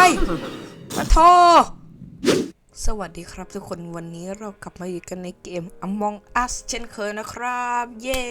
ายปะโทสวัสดีครับทุกคนวันนี้เรากลับมาอยู่กันในเกม Among Us เช่นเคยนะครับ เย้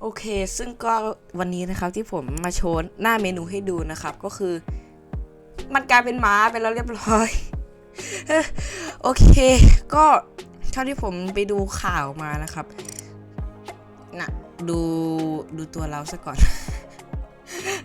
โอเค ซึ่งก็วันนี้นะครับที่ผมมาโชว์หน้าเมนูให้ดูนะครับ ก็คือ มันกลายเป็นม้าไปแล้วเรียบร้อย โอเค ก็เท่าที่ผมไปดูข่าวมานะครับนะดูดูตัวเราซะก่อน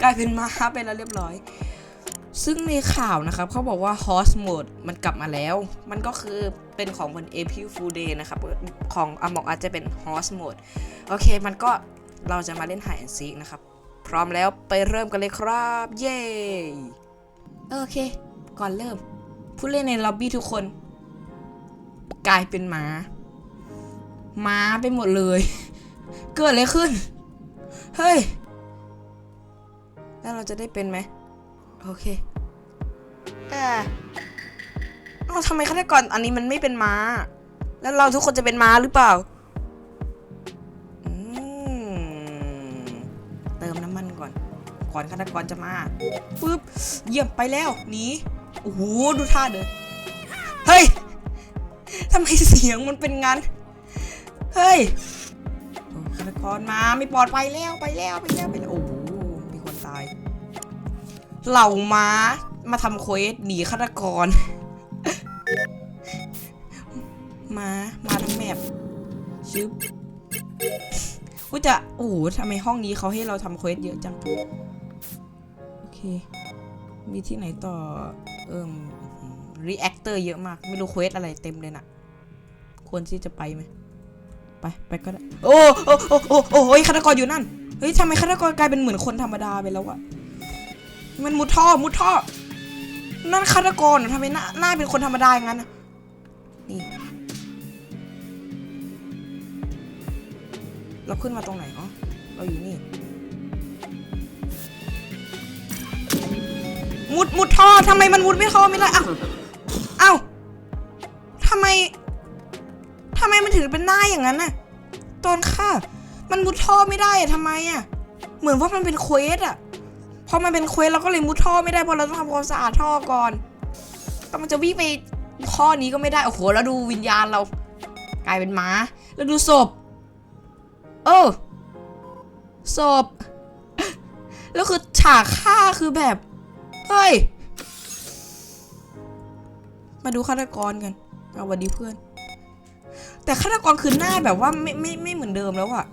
กลายเป็นม้าไปแล้วเรียบร้อย ซึ่งในข่าวนะครับเขาบอกว่า Horse Mode มันกลับมาแล้ว มันก็คือเป็นของวัน April Fool Day นะครับของ Among Us จะเป็น Horse Mode โอเคมันก็เราจะมาเล่น Hide and Seek นะครับ พร้อมแล้วไปเริ่มกันเลยครับ เย้โอเค ก่อนเริ่ม ผู้เล่นในล็อบบี้ทุกคน กลายเป็นม้าม้าไปหมดเลย เกิดอะไรขึ้น เฮ้ย แล้วเราจะได้เป็นไหมโอเค เออเอ้าทำไมฆาตกรอันนี้มันไม่เป็นม้า แล้วเราทุกคนจะเป็นม้าหรือเปล่าเติมน้ำมันก่อน ก่อนฆาตกรจะมาปึ๊บเยี่ยมไปแล้วหนีโอ้โหดูท่าเดินเฮ้ยทำไมเสียงมันเป็นงั้น เฮ้ยฆาตกรมาไม่ปลอดภัยแล้วไปแล้วไปแล้วไปแล้วโอ้โหมีคนตาย เหล่าม้า มาทำเควสหนีฆาตกร มา มาทั้งแมปชึบอุ้ยจะ โอ้โหทำไมห้องนี้เขาให้เราทำเควสเยอะจัง โอเค มีที่ไหนต่อ เอิ่มรีแอคเตอร์เยอะมาก ไม่รู้เควสอะไรเต็มเลยน่ะควรที่จะไปไหมไป ไปก็ได้ โอ้โอ้โอ้โอ้โอ้ยฆาตกรอยู่นั่น เฮ้ยทำไมฆาตกรกลายเป็นเหมือนคนธรรมดาไปแล้วอะมันมุดท่อ มุดท่อ นั่นฆาตกรทำไมหน้าหน้าเป็นคนธรรมดาอย่างนั้นนี่เราขึ้นมาตรงไหนอ๋อเราอยู่นี่ มุดมุดท่อทำไมมันมุดไม่ท่อไม่ได้อ้าเอ้าทำไมทำไมมันถึงเป็นหน้าอย่างนั้นน่ะตอนฆ่ามันมุดท่อไม่ได้อะทำไมอะเหมือนว่ามันเป็นเควสอะ พอมันเป็นเควสเราก็เลยมุดท่อไม่ได้เพราะเราต้องทำความสะอาดท่อก่อนแต่มันจะวิ่งไปท่อนี้ก็ไม่ได้โอ้โหแล้วดูวิญญาณเรา กลายเป็นม้าแล้วดูศพเออศพแล้วคือฉากฆ่าคือแบบเฮ้ยมาดูฆาตกรกันเอาวันดีเพื่อน แต่ฆาตกรคือหน้าแบบว่าไม่ไม่ไม่เหมือนเดิมแล้วอะ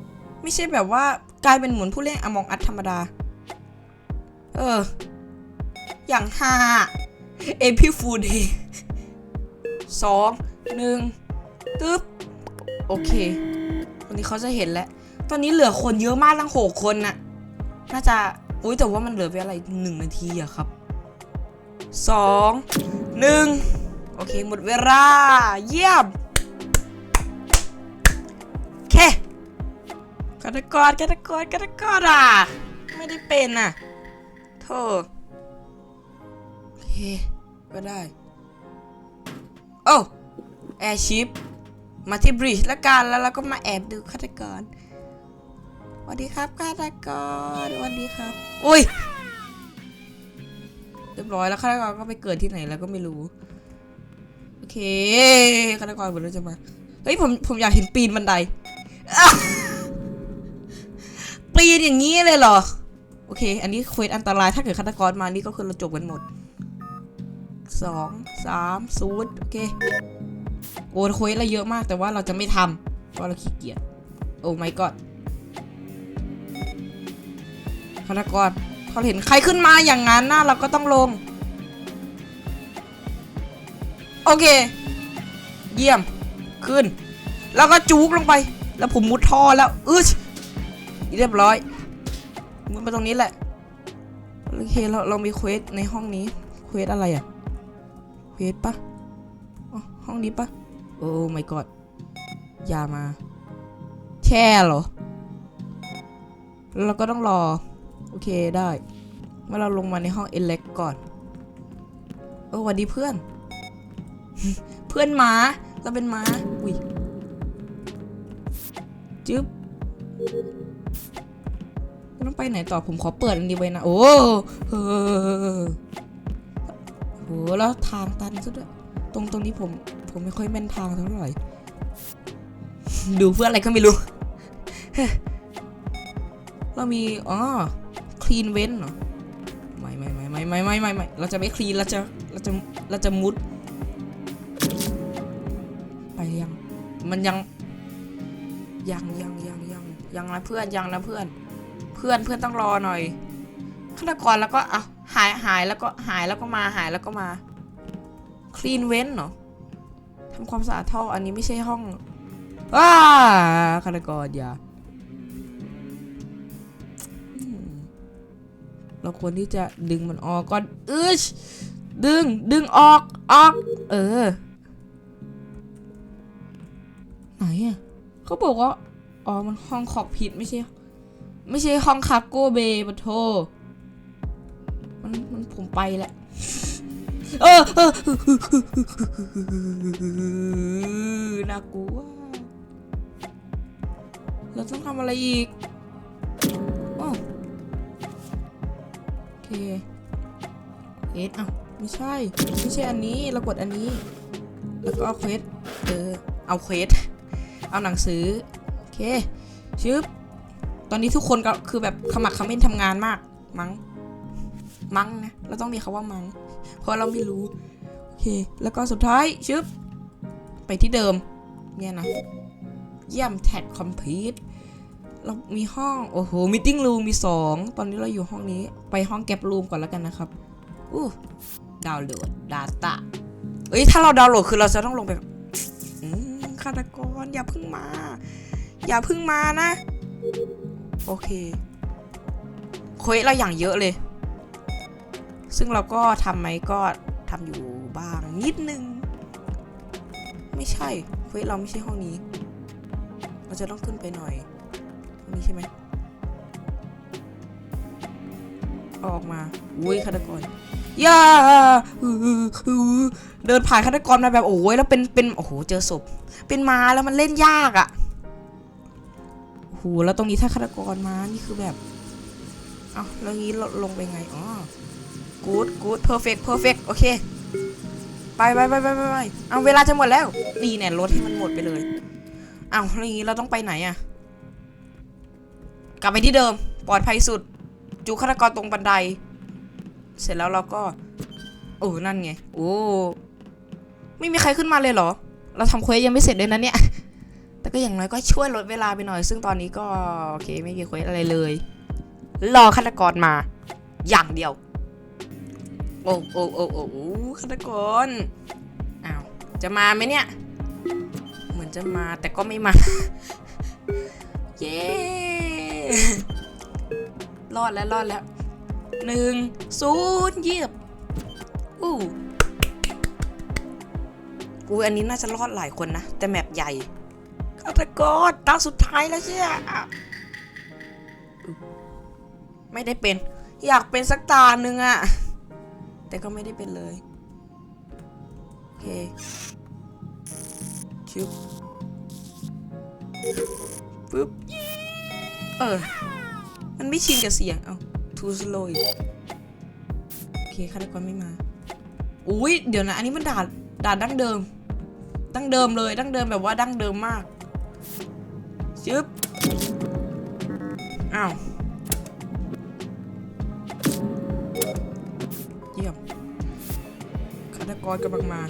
ไม่ใช่แบบว่ากลายเป็นเหมือนผู้เล่นอมองอัดธรรมดา เออ อย่างห้าเอพิฟูดย์สองหนึ่งตึ๊บ โอเควันนี้เขาจะเห็นแล้ว ตอนนี้เหลือคนเยอะมากทั้งหกคนน่ะ น่าจะ อุ้ยแต่ว่ามันเหลือเวลาอีกหนึ่งนาทีอะครับสองหนึ่งโอเค หมดเวลา เยี่ยมโอเคฆาตกรฆาตกรฆาตกรอะ ไม่ได้เป็นอะ โธ่โอเคก็ได้ โอ้แอร์ชิปมาที่บริดจ์ละกันแล้วเราก็มาแอบดูฆาตกรสวัสดีครับฆาตกรสวัสดีครับ อุ้ยเรียบร้อยแล้วฆาตกรก็ไปเกิดที่ไหนแล้วก็ไม่รู้ โอเคฆาตกรเหมือนราจะมา เฮ้ยผมผมอยากเห็นปีนบันไดปีนอย่างนี้เลยเหรอ เค อันนี้เควสอันตรายถ้าเกิดฆาตกรมานี่ก็คือเราจบกันหมดสองสามศูนย์โอเคโอ้เควสอะไรเยอะมากแต่ว่าเราจะไม่ทำเพราะเราขี้เกียจโอ้ my god ฆาตกรเขาเห็นใครขึ้นมาอย่างนั้นนะเราก็ต้องลง โอเค เยี่ยมขึ้น แล้วก็จุกลงไป แล้วผมมุดท่อแล้วอึชเรียบร้อย มุดมาตรงนี้แหละ โอเคเราเรามีเควสในห้องนี้ เควสอะไรอะเควสปะอ๋อห้องนี้ปะโอ้ my god อย่ามา แช่เหรอ เราก็ต้องรอ โอเคได้เมื่อเราลงมาในห้องเอเล็กก่อน เออหวัสดีเพื่อน เพื่อนหมา เราเป็นหมา อุ้ย จึ๊บ ต้องไปไหนต่อผมขอเปิดอันนี้ไว้นะ โอ้เออโหแล้วทางตันซะด้วยตรงตรงนี้ผมผมไม่ค่อยแม่นทางเท่าไหร่ดูเพื่ออะไรก็ไม่รู้ เรามี อ๋อ คลีนเว้นเหรอ ไม่ไม่ไม่ไม่ไม่ไม่ไม่ไม่เราจะไม่คลีนเราจะเราจะเราจะมุด ไปยัง มันยัง ยังยังยังยังยังนะเพื่อนยังนะเพื่อน เพื่อนเพื่อนต้องรอหน่อยฆาตกรแล้วก็อะหายหายแล้วก็หายแล้วก็มาหายแล้วก็มาคลีนเว้นเหรอทำความสะอาดท่ออันนี้ไม่ใช่ห้องว้าฆาตกรอย่าเราควรที่จะดึงมันออกก่อนอืชดึงดึงออกออก เออ ไหนอะเขาบอกว่าอ๋อมันห้องขอกผิดไม่ใช่ ไม่ใช่ห้องคาโก้เบย์ปะโทมันมันผมไปแหละเออเออน่ากลัวเราต้องทำอะไรอีกอ้อโอเคเอสอ้าไม่ใช่ ไม่ใช่อันนี้ เรากดอันนี้ แล้วก็เอาเควสเออเอาเควสเอาหนังสือ โอเคชึบ ตอนนี้ทุกคนก็คือแบบขมักขม้นทำงานมาก มั้ง มั้งนะ เราต้องมีคาว่ามั้ง เพราะเราไม่รู้ โอเค แล้วก็สุดท้ายชึบ ไปที่เดิม เนี่ยนะ เยี่ยมแท็กคอมพลีทเรามีห้อง โอ้โหมิ팅รูมมีสองตอนนี้เราอยู่ห้องนี้ ไปห้องแก็บรูมก่อนแล้วกันนะครับ อู้ดาวน์โหลด Data เอ้ย ถ้าเราดาวน์โหลดคือเราจะต้องลงไปฆาตกรอย่าพิ่งมา อย่าพิ่งมานะ โอเคเควสเราอย่างเยอะเลย ซึ่งเราก็ทำไหมก็ทำอยู่บ้างนิดนึง ไม่ใช่เควสเราไม่ใช่ห้องนี้ เราจะต้องขึ้นไปหน่อยห้องนี้ใช่ไหมออกมาอุ้ยฆาตกรอย่าเดินผ่านฆาตกรมาแบบโอ้ยแล้วเป็นเป็นโอ้โหเจอศพ เป็นมาแล้วมันเล่นยากอะ่ะ หแล้วตรงนี้ถ้าฆาตกรมา นี่คือแบบ เอาแล้วงี้เราลงไปไง อ๋อ good good perfect perfect โอเค ไปไปไปไปไปไปเอาเวลาจะหมดแล้ว ดีเนี่ยลดให้มันหมดไปเลย เอาแล้วงี้เราต้องไปไหนอะกลับไปที่เดิม ปลอดภัยสุด จูฆาตกรตรงบันได เสร็จแล้วเราก็ โอ้นั่นไง โอ้ ไม่มีใครขึ้นมาเลยเหรอ เราทำเควสยังไม่เสร็จเลยนะเนี่ย แต่ก็อย่างน้อยก็ช่วยลดเวลาไปหน่อย ซึ่งตอนนี้ก็โอเคไม่มีเควสอะไรเลย รอฆาตกรมา อย่างเดียวโอ้โอ้โอ้โอ้โอ้ฆาตกรอ้าวจะมาไหมเนี่ย เหมือนจะมาแต่ก็ไม่มา เย้รอดแล้วรอดแล้วหนึ่งศูนย์เยียบอู้กูอันนี้น่าจะรอดหลายคนนะ แต่แมปใหญ่ ฆาตกรตาสุดท้ายแล้วเชี่ยไม่ได้เป็น อยากเป็นสักตาหนึ่งอะแต่ก็ไม่ได้เป็นเลย โอเคชิบปึ๊บ เออ มันไม่ชินกับเสียง เอา too slow โอเคฆาตกรไม่มา อุ้ยเดี๋ยวนะ อันนี้มันด่าด่าดั้งเดิม ดั้งเดิมเลย ดั้งเดิมแบบว่าดั้งเดิมมาก ชึบอ้าว เยี่ยมฆาตกรกำลังมา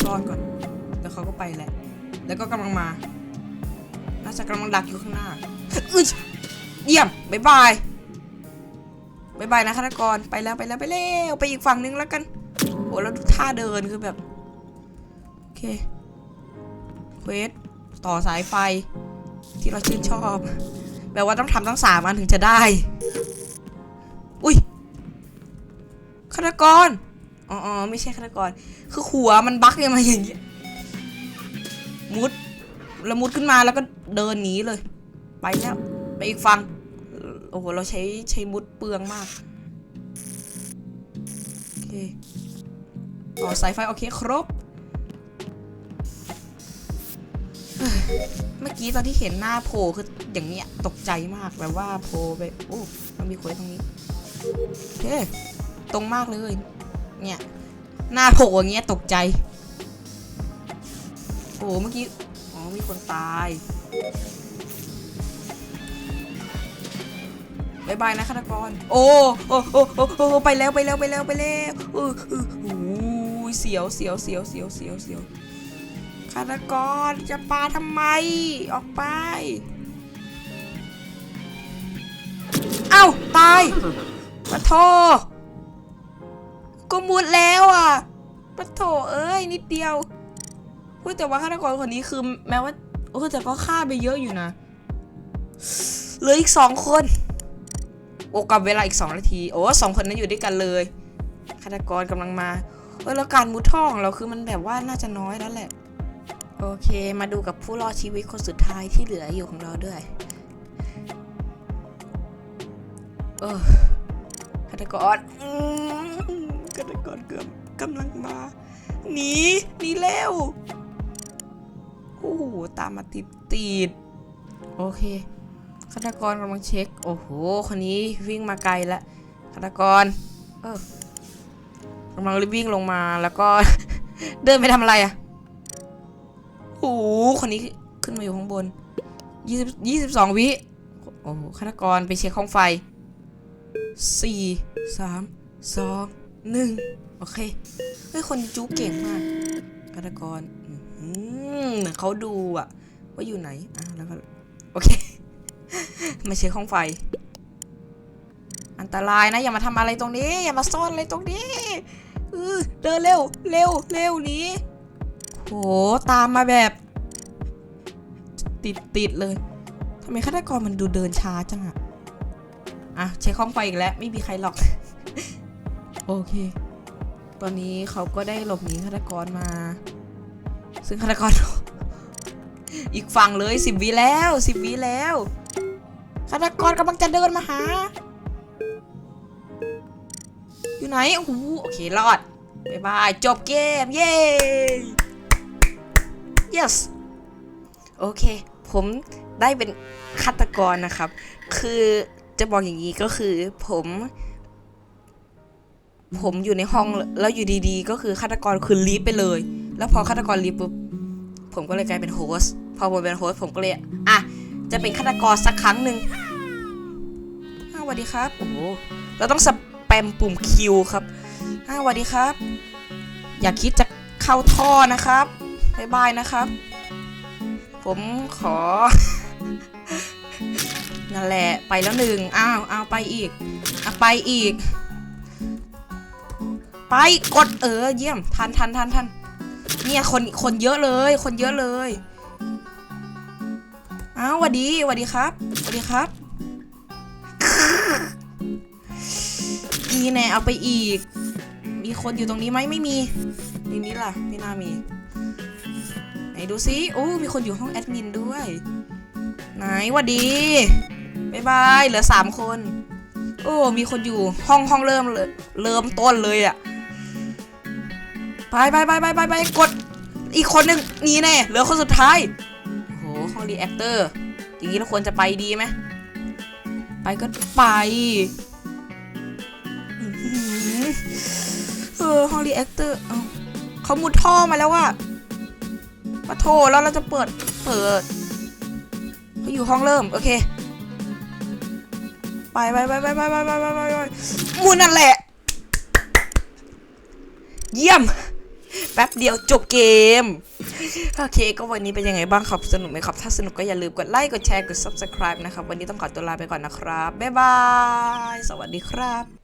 ซ่อนก่อน แล้วเขาก็ไปแหละ แล้วก็กำลังมา น่าจะกำลังดักอยู่ข้างหน้าอึ๊ยเยี่ยมบายบายบายบายนะฆาตกร ไปแล้วไปแล้วไปแล้วไปอีกฝั่งนึงแล้วกันโอ้แล้วท่าเดินคือแบบ โอเคเควส ต่อสายไฟ ที่เราชื่นชอบแบบว่าต้องทำทั้งสามอันถึงจะได้ อุ้ยฆาตกรอ๋ออไม่ใช่ฆาตกร คือหัวมันบักยังไงอย่างเงี้ยมุดแล้วมุดขึ้นมาแล้วก็เดินหนีเลย ไปแล้ว ไปอีกฝั่งโอ้โห เราใช้ใช้มุดเปลืองมาก โอเค ต่อสายไฟ โอเค ครบ เมื่อกี้ตอนที่เห็นหน้าโผล่คืออย่างเงี้ยตกใจมากแบบว่าโผล่ไปโอ้มันมีเควสตรงนี้โอเคตรงมากเลย เนี่ย หน้าโผล่อย่างเงี้ยตกใจโอ้เมื่อกี้อ๋อมีคนตายบายบายนะฆาตกร โอ้โอ้โอ้โอ้โอ้ไปแล้วไปแล้วไปแล้วไปแล้วเออเออโอ้ยเสียวเสียวเสียวเสียวเสียวเสียวาตกรจะปาทำไม ออกไป เอ้า ตายปะโทก็มุดแล้วอะปะโถเอ้ย นิดเดียวพูดแต่ว่าฆาตกรคนนี้คือแม้ว่าโอ้แต่ก็ฆ่าไปเยอะอยู่นะเหลืออีกสองคน โอ้กับเวลาอีกสองนาที โอ้สองคนนั้นอยู่ด้วยกันเลยฆาตกรกำลังมาเออแล้วการมุดท่อของเราคือมันแบบว่าน่าจะน้อยแล้วแหละ โอเคมาดูกับผู้รอดชีวิตคนสุดท้ายที่เหลืออยู่ของเราด้วยเออฆาตกรอืมฆาตกรเกือบกำลังมาหนีหนีเร็วโอ้โหตามมาติดติดโอเคฆาตกรกำลังเช็ค โอ้โห คนนี้วิ่งมาไกลแล้วฆาตกร เออกำลังรีบวิ่งลงมาแล้วก็ เดินไปทำอะไรอะ โอ้โหคนนี้ขึ้นมาอยู่ข้างบนยี่สิบยี่สิบสองวิ โอ้โหฆาตกรไปเช็คห้องไฟสี่สามสองหนึ่งโอเค เฮ้ย คนจู๊เก่งมากฆาตกรเหมือนเขาดูอะว่าอยู่ไหน อะแล้วก็ โอเค มาเช็คห้องไฟ อันตรายนะ อย่ามาทำอะไรตรงนี้ อย่ามาซ่อนอะไรตรงนี้เดินเร็ว เร็ว เร็วนี้ โห ตามมาแบบ ติดติดๆเลยทำไมฆาตกรมันดูเดินช้าจังอะอะเช็คห้องไฟอีกแล้ว ไม่มีใครหรอก โอเค ตอนนี้เขาก็ได้หลบหนีฆาตกรมา ซึ่งฆาตกร อีกฝั่งเลยสิบวิแล้วสิบวิแล้วฆาตกรกำลังจะเดินมาหา อยู่ไหน โอ้โห โอเค รอด บ๊ายบาย จบเกม เย้ yes โอเค ผมได้เป็นฆาตกรนะครับ คือจะบอกอย่างนี้ก็คือผม ผมอยู่ในห้องแล้วอยู่ดีๆ ก็คือฆาตกรคือลีฟไปเลย แล้วพอฆาตกรลีฟปุ๊บผมก็เลยกลายเป็นโฮสพอผมเป็นโฮสผมก็เลยอะจะเป็นฆาตกรสักครั้งหนึ่งสวัสดีครับโอ้เราต้องสแปมปุ่มคิวครับสวัสดีครับ อย่าคิดจะเข้าท่อนะครับ บ๊ายบายนะครับ ผมขอ นั่นแหละ ไปแล้วหนึ่งอ้าวอ้าวไปอีกอะไปอีก ไปกดเออ เยี่ยม ทันทันทันทันเนี่ยคนคนเยอะเลย คนเยอะเลยอ้าวหวัดดีหวัดดีครับหวัดดีครับนี่แน่เอาไปอีก มีคนอยู่ตรงนี้ไหมไม่มีในนี้ล่ะ ไม่น่ามี นดูซิโอ้มีคนอยู่ห้องแอดมินด้วย ไหนวัดดีบายบายเหลือสามคน โอ้มีคนอยู่ห้องห้องเริ่มเลยเริ่มต้นเลยอะไปไปไปไปไปไปกดอีกคนหนึ่งนี่แน่เหลือคนสุดท้ายโอ้โหห้องรีแอคเตอร์อย่างนี้เราควรจะไปดีไหมไปก็ไปเออห้องรีแอคเตอร์เอ้าเขามุดท่อมาแล้วอะ มาโทรแล้วเราจะเปิด เปิดเขาอยู่ห้องเริ่ม โอเค ไปไปไปไปไปไปไปไปไปไปมุนนั่นแหละ เยี่ยม แป๊บเดียวจบเกม โอเค ก็วันนี้เป็นยังไงบ้างครับ สนุกไหมครับ ถ้าสนุกก็อย่าลืมกดไลค์ กดแชร์ กด subscribe นะครับ วันนี้ต้องขอตัวลาไปก่อนนะครับ บ๊ายบาย สวัสดีครับ